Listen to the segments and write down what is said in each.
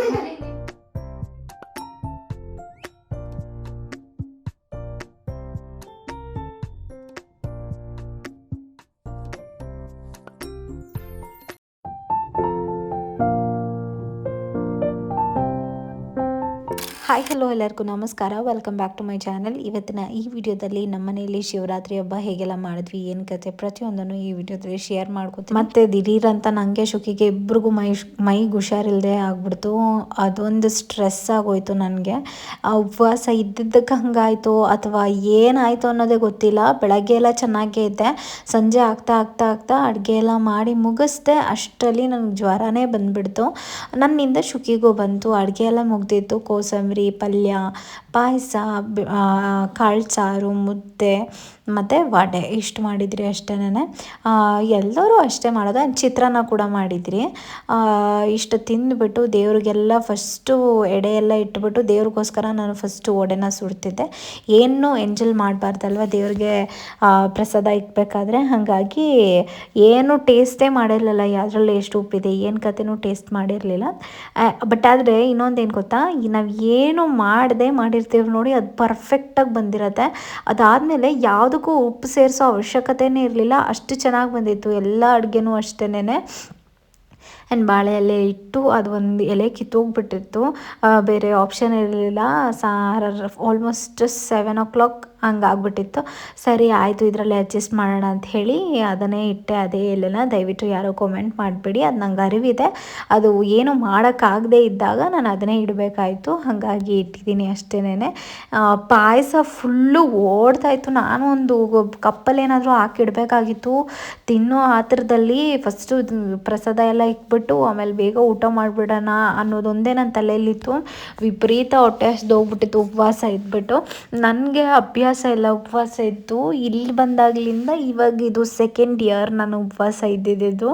Cuéntale. Hi hello ಎಲ್ಲರಿಗೂ ನಮಸ್ಕಾರ. Welcome back to my channel ಇವತ್ತಿನ ಈ ವಿಡಿಯೋದಲ್ಲಿ ನಮ್ಮ ಮನೆಯಲ್ಲಿ ಶಿವರಾತ್ರಿ ಹಬ್ಬ ಹೇಗೆಲ್ಲ ಮಾಡಿದ್ವಿ, ಏನು ಕತೆ ಪ್ರತಿಯೊಂದನ್ನು ಈ ವಿಡಿಯೋದಲ್ಲಿ ಶೇರ್ ಮಾಡ್ಕೊತೀನಿ. ಮತ್ತೆ ದಿಢೀರಂತ ನನಗೆ ಶುಕಿಗೆ ಇಬ್ರಿಗೂ ಮೈ ಮೈಗೆ ಹುಷಾರಿಲ್ಲದೆ ಆಗ್ಬಿಡ್ತು. ಅದೊಂದು ಸ್ಟ್ರೆಸ್ ಆಗೋಯ್ತು ನನಗೆ. ಉಪವಾಸ ಇದ್ದಿದ್ದಕ್ಕೆ ಹಂಗಾಯಿತು, ಅಥವಾ ಏನಾಯಿತು ಅನ್ನೋದೇ ಗೊತ್ತಿಲ್ಲ. ಬೆಳಗ್ಗೆ ಎಲ್ಲ ಚೆನ್ನಾಗೇ ಇದ್ದೆ. ಸಂಜೆ ಆಗ್ತಾ ಆಗ್ತಾ ಆಗ್ತಾ ಅಡುಗೆ ಎಲ್ಲ ಮಾಡಿ ಮುಗಿಸ್ದೆ, ಅಷ್ಟರಲ್ಲಿ ನನಗೆ ಜ್ವರನೇ ಬಂದುಬಿಡ್ತು. ನನ್ನಿಂದ ಶುಕಿಗೂ ಬಂತು. ಅಡುಗೆ ಎಲ್ಲ ಮುಗ್ದಿತ್ತು. ಕೋಸಂಬರಿ ಪಲ್ಯ ಪಾಯಸ ಕಾಳು ಸಾರು ಮುದ್ದೆ ಮತ್ತು ವಡೆ ಇಷ್ಟು ಮಾಡಿದ್ರಿ ಅಷ್ಟೇನೆ ಎಲ್ಲರೂ ಅಷ್ಟೇ ಮಾಡೋದು. ಚಿತ್ರಾನ್ನ ಕೂಡ ಮಾಡಿದ್ರಿ. ಇಷ್ಟು ತಿಂದುಬಿಟ್ಟು ದೇವ್ರಿಗೆಲ್ಲ ಫಸ್ಟು ಎಡೆ ಎಲ್ಲ ಇಟ್ಬಿಟ್ಟು ದೇವ್ರಿಗೋಸ್ಕರ ನಾನು ಫಸ್ಟು ಒಡೆನ ಸುಡ್ತಿದ್ದೆ. ಏನು ಎಂಜಲ್ ಮಾಡಬಾರ್ದಲ್ವ ದೇವ್ರಿಗೆ ಪ್ರಸಾದ ಇಕ್ಬೇಕಾದ್ರೆ ಹಾಗಾಗಿ ಏನು ಟೇಸ್ಟೇ ಮಾಡಿರಲಿಲ್ಲ. ಯಾವುದ್ರಲ್ಲಿ ಎಷ್ಟು ಉಪ್ಪಿದೆ, ಏನು ಕತೆನೂ ಟೇಸ್ಟ್ ಮಾಡಿರಲಿಲ್ಲ. ಬಟ್ ಆದರೆ ಇನ್ನೊಂದೇನು ಗೊತ್ತಾ? ನಾವು ಏನು ಮಾಡದೆ ಮಾಡಿರ್ತೀವಿ ನೋಡಿ, ಅದು ಪರ್ಫೆಕ್ಟಾಗಿ ಬಂದಿರತ್ತೆ. ಅದಾದಮೇಲೆ ಯಾವುದಕ್ಕೂ ಉಪ್ಪು ಸೇರಿಸೋ ಅವಶ್ಯಕತೆನೇ ಇರಲಿಲ್ಲ. ಅಷ್ಟು ಚೆನ್ನಾಗಿ ಬಂದಿತ್ತು. ಎಲ್ಲ ಅಡುಗೆನೂ ಅಷ್ಟೇನೆ ಆ್ಯಂಡ್ ಬಾಳೆ ಎಲೆ ಇಟ್ಟು ಅದು ಒಂದು ಎಲೆ ಕಿತ್ತೋಗ್ಬಿಟ್ಟಿತ್ತು. ಬೇರೆ ಆಪ್ಷನ್ ಇರಲಿಲ್ಲ. ಸಾರ ಆಲ್ಮೋಸ್ಟ್ ಸೆವೆನ್ ಓ ಕ್ಲಾಕ್ ಹಂಗೆ ಆಗ್ಬಿಟ್ಟಿತ್ತು. ಸರಿ, ಆಯಿತು, ಇದರಲ್ಲಿ ಅಡ್ಜಸ್ಟ್ ಮಾಡೋಣ ಅಂತ ಹೇಳಿ ಅದನ್ನೇ ಇಟ್ಟೆ ಅದೇ ಎಲ್ಲೆಲ್ಲ ದಯವಿಟ್ಟು ಯಾರೋ ಕಾಮೆಂಟ್ ಮಾಡಿಬಿಡಿ. ಅದು ನಂಗೆ ಅರಿವಿದೆ. ಅದು ಏನು ಮಾಡೋಕ್ಕಾಗದೆ ಇದ್ದಾಗ ನಾನು ಅದನ್ನೇ ಇಡಬೇಕಾಯ್ತು. ಹಾಗಾಗಿ ಇಟ್ಟಿದ್ದೀನಿ ಅಷ್ಟೇನೆ ಪಾಯಸ ಫುಲ್ಲು ಓಡ್ತಾಯಿತ್ತು ನಾನು ಒಂದು ಕಪ್ಪಲ್ಲಿ ಏನಾದರೂ ಹಾಕಿಡಬೇಕಾಗಿತ್ತು ತಿನ್ನೋ ಆತರದಲ್ಲಿ ಫಸ್ಟು ಪ್ರಸಾದ ಎಲ್ಲ ಆಮೇಲೆ ಬೇಗ ಊಟ ಮಾಡಿಬಿಡೋಣ ಅನ್ನೋದೊಂದೇ ನನ್ನ ತಲೆಯಲ್ಲಿತ್ತು. ವಿಪರೀತ ಹೊಟ್ಟೆ ಹಸ್ದೋಗ್ಬಿಟ್ಟಿತ್ತು ಉಪವಾಸ ಇದ್ಬಿಟ್ಟು. ನನಗೆ ಅಭ್ಯಾಸ ಇಲ್ಲ, ಉಪವಾಸ ಇತ್ತು. ಇಲ್ಲಿ ಬಂದಾಗಲಿಂದ ಇವಾಗ ಇದು ಸೆಕೆಂಡ್ ಇಯರ್ ನಾನು ಉಪವಾಸ ಇದ್ದಿದ್ದು.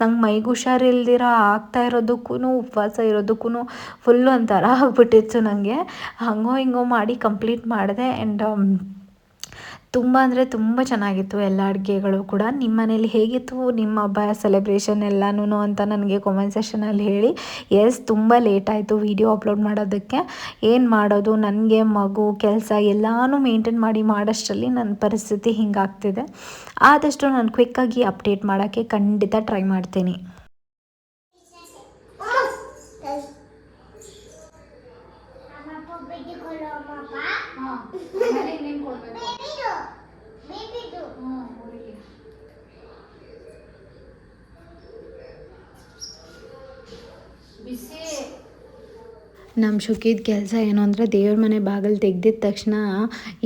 ನಂಗೆ ಮೈಗೆ ಹುಷಾರಿಲ್ದಿರ ಆಗ್ತಾ ಇರೋದಕ್ಕೂ ಉಪವಾಸ ಇರೋದಕ್ಕೂ ಫುಲ್ಲು ಒಂಥರ ಆಗ್ಬಿಟ್ಟಿತ್ತು ನನಗೆ ಹಂಗೋ ಹಿಂಗೋ ಮಾಡಿ ಕಂಪ್ಲೀಟ್ ಮಾಡಿದೆ ಆ್ಯಂಡ್ ತುಂಬ ಅಂದರೆ ತುಂಬ ಚೆನ್ನಾಗಿತ್ತು ಎಲ್ಲ ಅಡುಗೆಗಳು ಕೂಡ. ನಿಮ್ಮ ಮನೇಲಿ ಹೇಗಿತ್ತು ನಿಮ್ಮ ಹಬ್ಬ ಸೆಲೆಬ್ರೇಷನ್ ಎಲ್ಲನೂ ಅಂತ ನನಗೆ ಕಾಮೆಂಟ್ ಸೆಷನಲ್ಲಿ ಹೇಳಿ. ಎಸ್ ತುಂಬ ಲೇಟ್ ಆಯಿತು ವಿಡಿಯೋ ಅಪ್ಲೋಡ್ ಮಾಡೋದಕ್ಕೆ. ಏನು ಮಾಡೋದು? ನನಗೆ ಮಗು ಕೆಲಸ ಎಲ್ಲನೂ ಮೇಂಟೈನ್ ಮಾಡಿ ಮಾಡೋಷ್ಟರಲ್ಲಿ ನನ್ನ ಪರಿಸ್ಥಿತಿ ಹಿಂಗಾಗ್ತಿದೆ. ಆದಷ್ಟು ನಾನು ಕ್ವಿಕ್ಕಾಗಿ ಅಪ್ಡೇಟ್ ಮಾಡೋಕ್ಕೆ ಖಂಡಿತ ಟ್ರೈ ಮಾಡ್ತೀನಿ. Maybe ನಮ್ಮ ಶುಕಿದ ಕೆಲಸ ಏನು ಅಂದರೆ ದೇವ್ರ ಮನೆ ಬಾಗಿಲು ತೆಗ್ದಿದ ತಕ್ಷಣ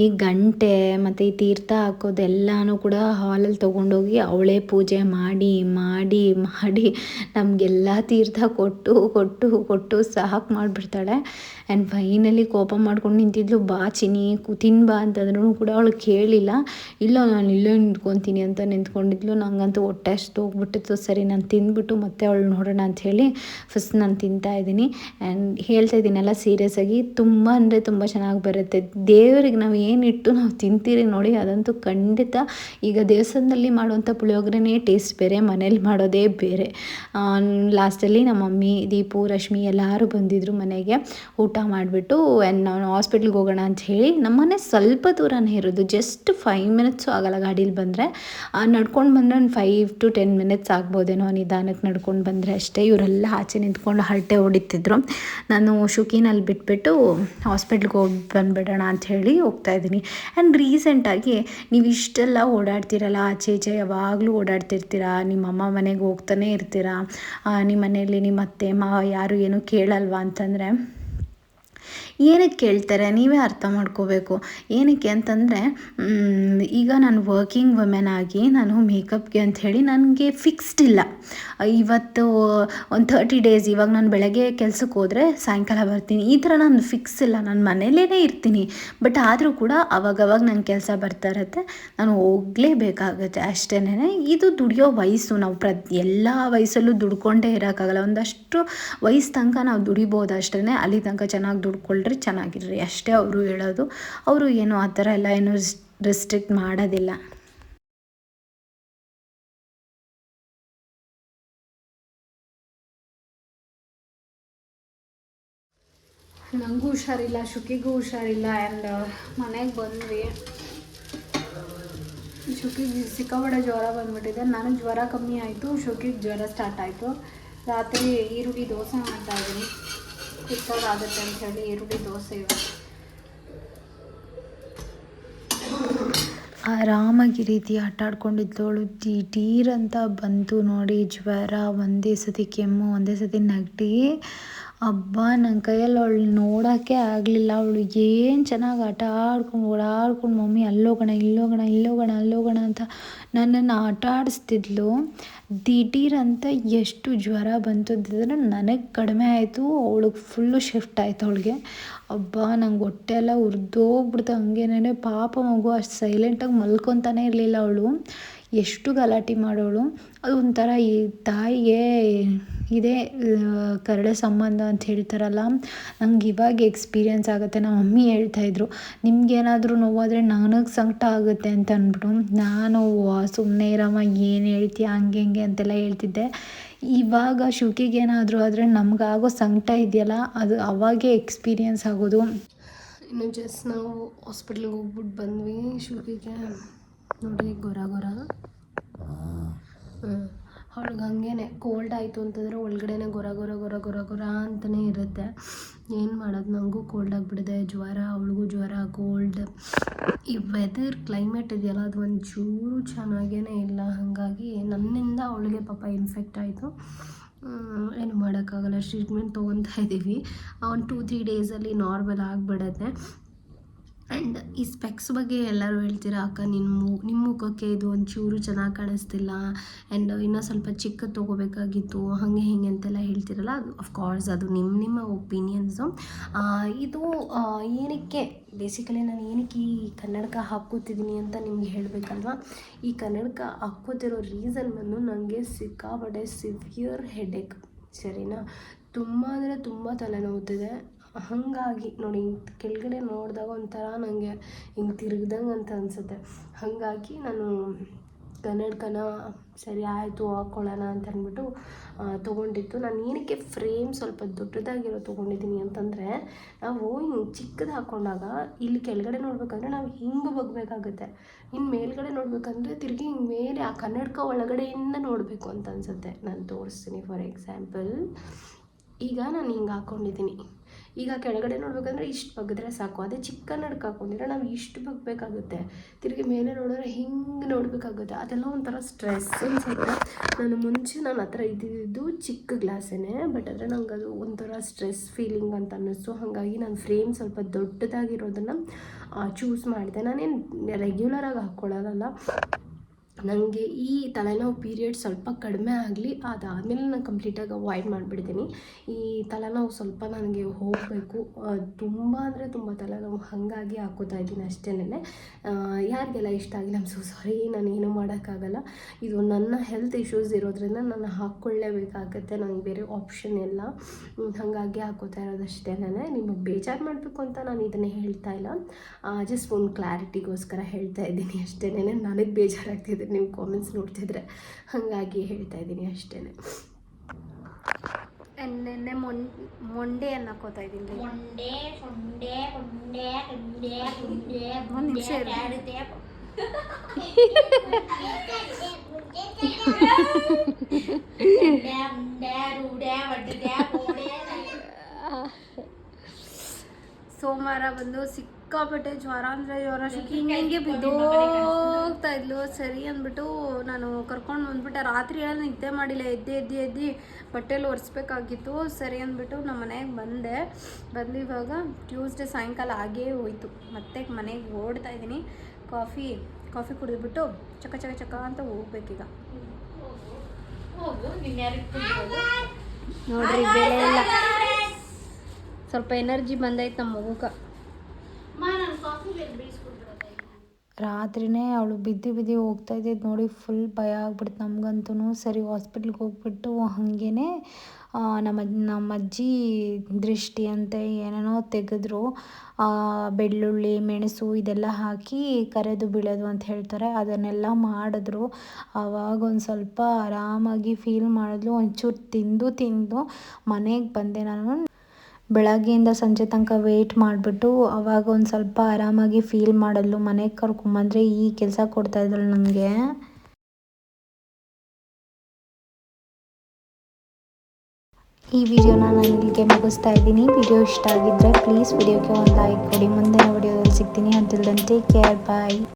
ಈ ಗಂಟೆ ಮತ್ತು ಈ ತೀರ್ಥ ಹಾಕೋದೆಲ್ಲನೂ ಕೂಡ ಹಾಲಲ್ಲಿ ತೊಗೊಂಡೋಗಿ ಅವಳೇ ಪೂಜೆ ಮಾಡಿ ಮಾಡಿ ಮಾಡಿ ನಮಗೆಲ್ಲ ತೀರ್ಥ ಕೊಟ್ಟು ಕೊಟ್ಟು ಕೊಟ್ಟು ಸಾಕು ಮಾಡಿಬಿಡ್ತಾಳೆ. ಆ್ಯಂಡ್ ಫೈನಲಿ ಕೋಪ ಮಾಡ್ಕೊಂಡು ನಿಂತಿದ್ಲು, ಬಾ ಚಿನಿ ತಿನ್ ಬಾ ಅಂತಂದ್ರೂ ಕೂಡ ಅವಳು ಕೇಳಿಲ್ಲ. ಇಲ್ಲ, ನಾನು ಇಲ್ಲೇ ನಿಂತ್ಕೊತೀನಿ ಅಂತ ನಿಂತ್ಕೊಂಡಿದ್ಲು. ನನಗಂತೂ ಹೊಟ್ಟೆ ಅಷ್ಟು ಹೋಗ್ಬಿಟ್ಟಿತ್ತು. ಸರಿ, ನಾನು ತಿಂದ್ಬಿಟ್ಟು ಮತ್ತೆ ಅವಳು ನೋಡೋಣ ಹೇಳಿ ಫಸ್ಟ್ ನಾನು ತಿಂತಾ ಇದ್ದೀನಿ. ಆ್ಯಂಡ್ ಹೇಳ್ತಾ ಇದ್ದೀನಲ್ಲ ಸೀರಿಯಸ್ ಆಗಿ ತುಂಬ ಅಂದರೆ ತುಂಬ ಚೆನ್ನಾಗಿ ಬರುತ್ತೆ. ದೇವರಿಗೆ ನಾವು ಏನಿಟ್ಟು ನಾವು ತಿಂತೀರಿ ನೋಡಿ, ಅದಂತೂ ಖಂಡಿತ. ಈಗ ದೇವಸ್ಥಾನದಲ್ಲಿ ಮಾಡುವಂಥ ಪುಳಿಯೋಗರೆನೇ ಟೇಸ್ಟ್ ಬೇರೆ, ಮನೇಲಿ ಮಾಡೋದೇ ಬೇರೆ. ಲಾಸ್ಟಲ್ಲಿ ನಮ್ಮ ಮಮ್ಮಿ, ದೀಪು, ರಶ್ಮಿ ಎಲ್ಲರೂ ಬಂದಿದ್ದರು ಮನೆಗೆ. ಊಟ ಮಾಡಿಬಿಟ್ಟು ನಾನು ಹಾಸ್ಪಿಟ್ಲಿಗೆ ಹೋಗೋಣ ಅಂತ ಹೇಳಿ ನಮ್ಮ ಮನೆ ಸ್ವಲ್ಪ ದೂರನೇ ಇರೋದು. ಜಸ್ಟ್ ಫೈವ್ ಮಿನಿಟ್ಸು ಆಗಲ್ಲ ಗಾಡೀಲಿ ಬಂದರೆ. ನಡ್ಕೊಂಡು ಬಂದರೆ ಒಂದು ಫೈವ್ ಟು ಟೆನ್ ಮಿನಿಟ್ಸ್ ಆಗ್ಬೋದೇನೋ ನಿಧಾನಕ್ಕೆ ನಡ್ಕೊಂಡು ಬಂದರೆ ಅಷ್ಟೇ. ಇವರೆಲ್ಲ ಆಚೆ ನಿಂತ್ಕೊಂಡು ಹರಟೆ ಹೊಡಿತಿದ್ರು. ನಾನು ಶುಕಿನಲ್ಲಿ ಬಿಟ್ಬಿಟ್ಟು ಹಾಸ್ಪಿಟ್ಲ್ಗೆ ಹೋಗಿ ಬಂದುಬಿಡೋಣ ಅಂತ ಹೇಳಿ ಹೋಗ್ತಾ ಇದ್ದೀನಿ. ಆ್ಯಂಡ್ ರೀಸೆಂಟಾಗಿ ನೀವು ಇಷ್ಟೆಲ್ಲ ಓಡಾಡ್ತಿರಲ್ಲ, ಆಚೆ ಈಚೆ ಯಾವಾಗಲೂ ಓಡಾಡ್ತಿರ್ತೀರ? ನಿಮ್ಮ ಅಮ್ಮ ಮನೆಗೆ ಹೋಗ್ತಾನೆ ಇರ್ತೀರ? ನಿಮ್ಮ ಮನೆಯಲ್ಲಿ ನಿಮ್ಮ ಅತ್ತೆ ಮಾವ ಯಾರು ಏನೂ ಕೇಳಲ್ವಾ ಅಂತಂದರೆ ಏನಕ್ಕೆ ಕೇಳ್ತಾರೆ? ನೀವೇ ಅರ್ಥ ಮಾಡ್ಕೋಬೇಕು. ಏನಕ್ಕೆ ಅಂತಂದರೆ ಈಗ ನಾನು ವರ್ಕಿಂಗ್ ವುಮೆನ್ ಆಗಿ ನಾನು ಮೇಕಪ್ಗೆ ಅಂಥೇಳಿ ನನಗೆ ಫಿಕ್ಸ್ಡ್ ಇಲ್ಲ. ಇವತ್ತು ಒಂದು ಥರ್ಟಿ ಡೇಸ್ ಇವಾಗ ನಾನು ಬೆಳಗ್ಗೆ ಕೆಲಸಕ್ಕೆ ಹೋದರೆ ಸಾಯಂಕಾಲ ಬರ್ತೀನಿ. ಈ ಥರ ನಾನು ಫಿಕ್ಸ್ ಇಲ್ಲ. ನಾನು ಮನೇಲೇ ಇರ್ತೀನಿ. ಬಟ್ ಆದರೂ ಕೂಡ ಅವಾಗವಾಗ ನನ್ನ ಕೆಲಸ ಬರ್ತಾ ಇರುತ್ತೆ. ನಾನು ಹೋಗಲೇಬೇಕಾಗತ್ತೆ. ಅಷ್ಟೇನೆ ಇದು ದುಡಿಯೋ ವಯಸ್ಸು. ನಾವು ಪ್ರ ಎಲ್ಲ ವಯಸ್ಸಲ್ಲೂ ದುಡ್ಕೊಂಡೇ ಇರೋಕ್ಕಾಗಲ್ಲ. ಒಂದಷ್ಟು ವಯಸ್ಸು ತನಕ ನಾವು ದುಡಿಬೋದು ಅಷ್ಟೇ ಅಲ್ಲಿ ತನಕ ಚೆನ್ನಾಗಿ ದುಡ್ಕೊಳ್ರಿ ಚೆನ್ನಾಗಿರ್ರಿ. ಅಷ್ಟೇ ಅವರು ಹೇಳೋದು. ಅವರು ಏನು ಆ ಥರ ಎಲ್ಲ ಏನು ರಿಸ್ಟ್ರಿಕ್ಟ್ ಮಾಡೋದಿಲ್ಲ. ನಂಗೂ ಹುಷಾರಿಲ್ಲ, ಶುಕಿಗೂ ಹುಷಾರಿಲ್ಲ ಆ್ಯಂಡ್ ಮನೆಗೆ ಬಂದ್ವಿ. ಶುಕಿಗೆ ಸಿಕ್ಕಾಪಟ್ಟೆ ಜ್ವರ ಬಂದುಬಿಟ್ಟಿದೆ. ನನಗೆ ಜ್ವರ ಕಮ್ಮಿ ಆಯಿತು, ಶುಕಿಗೆ ಜ್ವರ ಸ್ಟಾರ್ಟ್ ಆಯಿತು. ರಾತ್ರಿ ಈರುಳ್ಳಿ ದೋಸೆ ಮಾಡ್ತಾ ಇದ್ದೀನಿ ಆಗುತ್ತೆ ಅಂತ ಹೇಳಿ ಈರುಳ್ಳಿ ದೋಸೆ ಇವತ್ತು ಆರಾಮಾಗಿ ರೀತಿ ಆಟ ಆಡ್ಕೊಂಡಿದ್ದವಳು ದಿಢೀರ್ ಅಂತ ಬಂತು ನೋಡಿ ಜ್ವರ, ಒಂದೇ ಸತಿ ಕೆಮ್ಮು, ಒಂದೇ ಸತಿ ನೆಗಡಿ. ಹಬ್ಬ ನನ್ನ ಕೈಯಲ್ಲಿ ಅವಳು ನೋಡೋಕ್ಕೆ ಆಗಲಿಲ್ಲ. ಅವಳು ಏನು ಚೆನ್ನಾಗಿ ಆಟ ಆಡ್ಕೊಂಡು ಓಡಾಡ್ಕೊಂಡು ಮಮ್ಮಿ ಅಲ್ಲೋಗೋಣ, ಇಲ್ಲೋಗೋಣ ಇಲ್ಲೋಗೋಣ, ಅಲ್ಲೋಗೋಣ ಅಂತ ನನ್ನನ್ನು ಆಟ ಆಡಿಸ್ತಿದ್ಲು. ದಿಢೀರ್ ಅಂತ ಎಷ್ಟು ಜ್ವರ ಬಂತು ಅಂತಂದರೆ ನನಗೆ ಕಡಿಮೆ ಆಯಿತು. ಅವಳಿಗೆ ಫುಲ್ಲು ಶಿಫ್ಟ್ ಆಯಿತು ಅವಳಿಗೆ. ಅಬ್ಬಾ, ನಂಗೆ ಹೊಟ್ಟೆ ಎಲ್ಲ ಉರಿದೋಗ್ಬಿಡ್ತು. ಹಂಗೇನೆ ಪಾಪ ಮಗು, ಅಷ್ಟು ಸೈಲೆಂಟಾಗಿ ಮಲ್ಕೊತಾನೆ ಇರಲಿಲ್ಲ ಅವಳು. ಎಷ್ಟು ಗಲಾಟೆ ಮಾಡೋಳು, ಅದು ಒಂಥರ ಈ ತಾಯಿಗೆ ಇದೇ ಕರಳೆ ಕರಡೆ ಸಂಬಂಧ ಅಂತ ಹೇಳ್ತಾರಲ್ಲ, ನಂಗೆ ಇವಾಗ ಎಕ್ಸ್ಪೀರಿಯನ್ಸ್ ಆಗುತ್ತೆ. ನಮ್ಮ ಮಮ್ಮಿ ಹೇಳ್ತಾಯಿದ್ರು ನಿಮಗೇನಾದರೂ ನೋವಾದರೆ ನನಗೆ ಸಂಕಟ ಆಗುತ್ತೆ ಅಂತ ಅಂದ್ಬಿಟ್ಟು ನಾನು ಸುಮ್ಮನೆ ಇರಮ್ಮ, ಏನು ಹೇಳ್ತೀಯ, ಹಂಗೆ ಹಿಂಗೆ ಅಂತೆಲ್ಲ ಹೇಳ್ತಿದ್ದೆ. ಇವಾಗ ಶುಕಿಗೆ ಏನಾದರೂ ಆದರೆ ನಮಗಾಗೋ ಸಂಕಟ ಇದೆಯಲ್ಲ, ಅದು ಅವಾಗೇ ಎಕ್ಸ್ಪೀರಿಯನ್ಸ್ ಆಗೋದು. ಇನ್ನು ಜಸ್ಟ್ ನಾವು ಹಾಸ್ಪಿಟ್ಲಿಗೆ ಹೋಗ್ಬಿಟ್ಟು ಬಂದ್ವಿ ಶುಕಿಗೆ. ನೋಡಿ ಗೊರ ಗೊರ ಅವಳಿಗೆ ಹಂಗೇನೆ ಕೋಲ್ಡ್ ಆಯಿತು ಅಂತಂದರೆ ಒಳಗಡೆನೆ ಗೊರ ಗೊರ ಗೊರ ಗೊರ ಗೊರ ಅಂತಲೇ ಇರುತ್ತೆ. ಏನು ಮಾಡೋದು? ನನಗೂ ಕೋಲ್ಡ್ ಆಗಿಬಿಟ್ಟಿದೆ. ಜ್ವರ, ಅವಳಿಗೂ ಜ್ವರ ಕೋಲ್ಡ್ ಈ ವೆದರ್ ಕ್ಲೈಮೇಟ್ ಇದೆಯಲ್ಲ ಅದು ಒಂಚೂರು ಚೆನ್ನಾಗೇ ಇಲ್ಲ. ಹಾಗಾಗಿ ನನ್ನಿಂದ ಅವಳಿಗೆ ಪಾಪ ಇನ್ಫೆಕ್ಟ್ ಆಯಿತು. ಏನು ಮಾಡೋಕ್ಕಾಗಲ್ಲ. ಟ್ರೀಟ್ಮೆಂಟ್ ತೊಗೊತಾ ಇದ್ದೀವಿ ಒಂದು ಟೂ ತ್ರೀ ಡೇಸಲ್ಲಿ ನಾರ್ಮಲ್ ಆಗಿಬಿಡುತ್ತೆ. ಆ್ಯಂಡ್ ಈ ಸ್ಪೆಕ್ಸ್ ಬಗ್ಗೆ ಎಲ್ಲರೂ ಹೇಳ್ತೀರಾ, ಅಕ್ಕ? ನಿಮ್ಮ ನಿಮ್ಮ ಮುಖಕ್ಕೆ ಇದು ಒಂಚೂರು ಚೆನ್ನಾಗಿ ಕಾಣಿಸ್ತಿಲ್ಲ. ಆ್ಯಂಡ್ ಇನ್ನೂ ಸ್ವಲ್ಪ ಚಿಕ್ಕ ತೊಗೋಬೇಕಾಗಿತ್ತು. ಹಾಗೆ ಹೀಗೆ ಅಂತೆಲ್ಲ ಹೇಳ್ತಿರಲ್ಲ, ಅದು ಅಫ್ಕೋರ್ಸ್ ಅದು ನಿಮ್ಮ ನಿಮ್ಮ ಒಪಿನಿಯನ್ಸು ಇದು ಏನಕ್ಕೆ ಬೇಸಿಕಲಿ ನಾನು ಏನಕ್ಕೆ ಈ ಕನ್ನಡಕ ಹಾಕ್ಕೋತಿದ್ದೀನಿ ಅಂತ ನಿಮ್ಗೆ ಹೇಳಬೇಕಲ್ವಾ? ಈ ಕನ್ನಡಕ ಹಾಕ್ಕೋತಿರೋ ರೀಸನ್ ಬಂದು ನನಗೆ ಸಿಕ್ಕಾಪಟ್ಟೆ ಸಿವಿಯರ್ ಹೆಡೇಕ್ ಸರಿನಾ? ತುಂಬ ಅಂದರೆ ತುಂಬ ತಲೆನೋವುತ್ತಿದೆ ಹಾಗಾಗಿ ನೋಡಿ ಹಿಂಗೆ ಕೆಳಗಡೆ ನೋಡಿದಾಗ ಒಂಥರ ನನಗೆ ಹಿಂಗೆ ತಿರುಗ್ದಂಗೆ ಅಂತ ಅನಿಸುತ್ತೆ. ಹಾಗಾಗಿ ನಾನು ಕನ್ನಡಕನ ಸರಿ ಆಯಿತು ಹಾಕ್ಕೊಳ್ಳೋಣ ಅಂತ ಅಂದ್ಬಿಟ್ಟು ತೊಗೊಂಡಿತ್ತು ನಾನು ಏನಕ್ಕೆ ಫ್ರೇಮ್ ಸ್ವಲ್ಪ ದೊಡ್ಡದಾಗಿರೋ ತೊಗೊಂಡಿದ್ದೀನಿ ಅಂತಂದರೆ, ನಾವು ಹಿಂಗೆ ಚಿಕ್ಕದು ಹಾಕ್ಕೊಂಡಾಗ ಇಲ್ಲಿ ಕೆಳಗಡೆ ನೋಡಬೇಕಂದ್ರೆ ನಾವು ಹಿಂಗೆ ಬಗ್ಬೇಕಾಗುತ್ತೆ. ಇನ್ನು ಮೇಲ್ಗಡೆ ನೋಡ್ಬೇಕಂದ್ರೆ ತಿರುಗಿ ಹಿಂಗೆ ಮೇಲೆ ಆ ಕನ್ನಡಕ ಒಳಗಡೆಯಿಂದ ನೋಡಬೇಕು ಅಂತ ಅನಿಸುತ್ತೆ. ನಾನು ತೋರಿಸ್ತೀನಿ ಫಾರ್ ಎಕ್ಸಾಂಪಲ್ ಈಗ ನಾನು ಹಿಂಗೆ ಹಾಕ್ಕೊಂಡಿದ್ದೀನಿ ಈಗ ಕೆಳಗಡೆ ನೋಡ್ಬೇಕಂದ್ರೆ ಇಷ್ಟು ಬಗ್ಗಿದ್ರೆ ಸಾಕು. ಅದೇ ಚಿಕ್ಕ ನಡ್ಕ ಹಾಕೊಂಡಿದ್ರೆ ನಾವು ಇಷ್ಟು ಬಗ್ಬೇಕಾಗುತ್ತೆ. ತಿರುಗಿ ಮೇಲೆ ನೋಡಿದ್ರೆ ಹಿಂಗೆ ನೋಡಬೇಕಾಗುತ್ತೆ. ಅದೆಲ್ಲ ಒಂಥರ ಸ್ಟ್ರೆಸ್ ಅನ್ಸುತ್ತೆ. ನಾನು ಮುಂಚೆ ನನ್ನ ಹತ್ರ ಇದ್ದಿದ್ದು ಚಿಕ್ಕ ಗ್ಲಾಸೇನೆ ಬಟ್ ಆದರೆ ನಂಗೆ ಅದು ಒಂಥರ ಸ್ಟ್ರೆಸ್ ಫೀಲಿಂಗ್ ಅಂತ ಅನ್ನಿಸ್ತು. ಹಾಗಾಗಿ ನಾನು ಫ್ರೇಮ್ ಸ್ವಲ್ಪ ದೊಡ್ಡದಾಗಿರೋದನ್ನು ಚೂಸ್ ಮಾಡಿದೆ. ನಾನೇನು ರೆಗ್ಯುಲರಾಗಿ ಹಾಕ್ಕೊಳ್ಳೋದಲ್ಲ ನನಗೆ ಈ ತಲೆನೋವು ಪೀರಿಯಡ್ ಸ್ವಲ್ಪ ಕಡಿಮೆ ಆಗಲಿ, ಅದಾದಮೇಲೆ ನಾನು ಕಂಪ್ಲೀಟಾಗಿ ಅವಾಯ್ಡ್ ಮಾಡಿಬಿಡ್ತೀನಿ. ಈ ತಲೆನೋವು ಸ್ವಲ್ಪ ನನಗೆ ಹೋಗಬೇಕು. ತುಂಬ ಅಂದರೆ ತುಂಬ ತಲೆನೋವು ಹಾಗಾಗಿ ಹಾಕೋತಾ ಇದ್ದೀನಿ ಅಷ್ಟೇನೆ ಯಾರಿಗೆಲ್ಲ ಇಷ್ಟ ಆಗಿಲ್ಲ ನಮ್ಮ ಸೊ ಸಾರಿ ನಾನು ಏನೂ ಮಾಡೋಕ್ಕಾಗಲ್ಲ. ಇದು ನನ್ನ ಹೆಲ್ತ್ ಇಶ್ಯೂಸ್ ಇರೋದ್ರಿಂದ ನಾನು ಹಾಕ್ಕೊಳ್ಳೇಬೇಕಾಗತ್ತೆ ನನಗೆ ಬೇರೆ ಆಪ್ಷನ್ ಇಲ್ಲ. ಹಾಗಾಗಿ ಹಾಕೋತಾ ಇರೋದು ಅಷ್ಟೇನೆ ನಿಮಗೆ ಬೇಜಾರು ಮಾಡಬೇಕು ಅಂತ ನಾನು ಇದನ್ನೇ ಹೇಳ್ತಾ ಇಲ್ಲ. ಜಸ್ಟ್ ಒಂದು ಕ್ಲಾರಿಟಿಗೋಸ್ಕರ ಹೇಳ್ತಾ ಇದ್ದೀನಿ ಅಷ್ಟೇನೆ ನನಗೆ ಬೇಜಾರಾಗ್ತಿದೆ. ನೀವು ಕಾಮೆಂಟ್ಸ್ ನೋಡ್ತಿದ್ರೆ ಹಾಗಾಗಿ ಹೇಳ್ತಾ ಇದ್ದೀನಿ ಅಷ್ಟೇ ನೆನ್ನೆ ಮೊನ್ ಮೊಂಡೆ ಅನ್ನಕೋತಾ ಇದ್ದೀನಿ. ಒಂದು ನಿಮಿಷ ಸೋಮವಾರ ಬಂದು ಸಿಕ್ಕಾಪಟ್ಟೆ ಜ್ವರ ಅಂದರೆ ಜ್ವರ ಹಿಂಗೆ ಬಿದ್ದೋಗ್ತಾ ಇದ್ಲು. ಸರಿ ಅಂದ್ಬಿಟ್ಟು ನಾನು ಕರ್ಕೊಂಡು ಬಂದ್ಬಿಟ್ಟೆ. ರಾತ್ರಿ ಎಲ್ಲ ನಿದ್ದೆ ಮಾಡಿಲ್ಲ. ಎದ್ದೆ ಎದ್ದು ಎದ್ದು ಬಟ್ಟೆಲಿ ಒರೆಸ್ಬೇಕಾಗಿತ್ತು. ಸರಿ ಅಂದ್ಬಿಟ್ಟು ನಮ್ಮ ಮನೆಗೆ ಬಂದೆ. ಬಂದು ಇವಾಗ ಟ್ಯೂಸ್ಡೇ ಸಾಯಂಕಾಲ ಆಗೇ ಹೋಯ್ತು. ಮತ್ತೆ ಮನೆಗೆ ಓಡ್ತಾ ಇದ್ದೀನಿ. ಕಾಫಿ ಕಾಫಿ ಕುಡಿದ್ಬಿಟ್ಟು ಚಕ ಚಕ ಚಕ ಅಂತ ಹೋಗ್ಬೇಕೀಗ. ನೋಡ್ರಿ ಇಲ್ಲ ಸ್ವಲ್ಪ ಎನರ್ಜಿ ಬಂದೈತೆ ನಮ್ಮ ಮಗುಗೆ ರಾತ್ರಿನೇ ಅವಳು ಬಿದ್ದು ಬಿದ್ದು ಹೋಗ್ತಾ ಇದ್ದಿದ್ದು ನೋಡಿ ಫುಲ್ ಭಯ ಆಗ್ಬಿಡ್ತು. ನಮಗಂತೂ ಸರಿ ಹಾಸ್ಪಿಟ್ಲಿಗೆ ಹೋಗ್ಬಿಟ್ಟು ಹಾಗೇನೆ ನಮ್ಮ ನಮ್ಮ ಅಜ್ಜಿ ದೃಷ್ಟಿ ಅಂತ ಏನೇನೋ ತೆಗೆದ್ರು. ಬೆಳ್ಳುಳ್ಳಿ, ಮೆಣಸು ಇದೆಲ್ಲ ಹಾಕಿ ಕರೆದು ಬೀಳೋದು ಅಂತ ಹೇಳ್ತಾರೆ. ಅದನ್ನೆಲ್ಲ ಮಾಡಿದ್ರು. ಆವಾಗ ಒಂದು ಸ್ವಲ್ಪ ಆರಾಮಾಗಿ ಫೀಲ್ ಮಾಡಿದ್ಲು. ಒಂಚೂರು ತಿಂದು ತಿಂದು ಮನೆಗೆ ಬಂದೆ ನಾನು. ಬೆಳಗ್ಗೆಯಿಂದ ಸಂಜೆ ತನಕ ವೆಯ್ಟ್ ಮಾಡಿಬಿಟ್ಟು ಅವಾಗ ಒಂದು ಸ್ವಲ್ಪ ಆರಾಮಾಗಿ ಫೀಲ್ ಮಾಡಲು ಮನೆಗೆ ಕರ್ಕೊಂಬಂದರೆ ಈ ಕೆಲಸ ಕೊಡ್ತಾ ಇದ್ದಳು ನನಗೆ ಈ ವಿಡಿಯೋನ ನಾನು ಇಲ್ಲಿಗೆ ಮುಗಿಸ್ತಾ ಇದ್ದೀನಿ. ವಿಡಿಯೋ ಇಷ್ಟ ಆಗಿದ್ದರೆ ಪ್ಲೀಸ್ ವಿಡಿಯೋಗೆ ಒಂದು ಲೈಕ್ ಕೊಡಿ. ಮುಂದಿನ ವಿಡಿಯೋದಲ್ಲಿ ಸಿಗ್ತೀನಿ. ಅಂತಿಲ್ಲದಂತೆ ಟೇಕ್ ಕೇರ್ ಬಾಯ್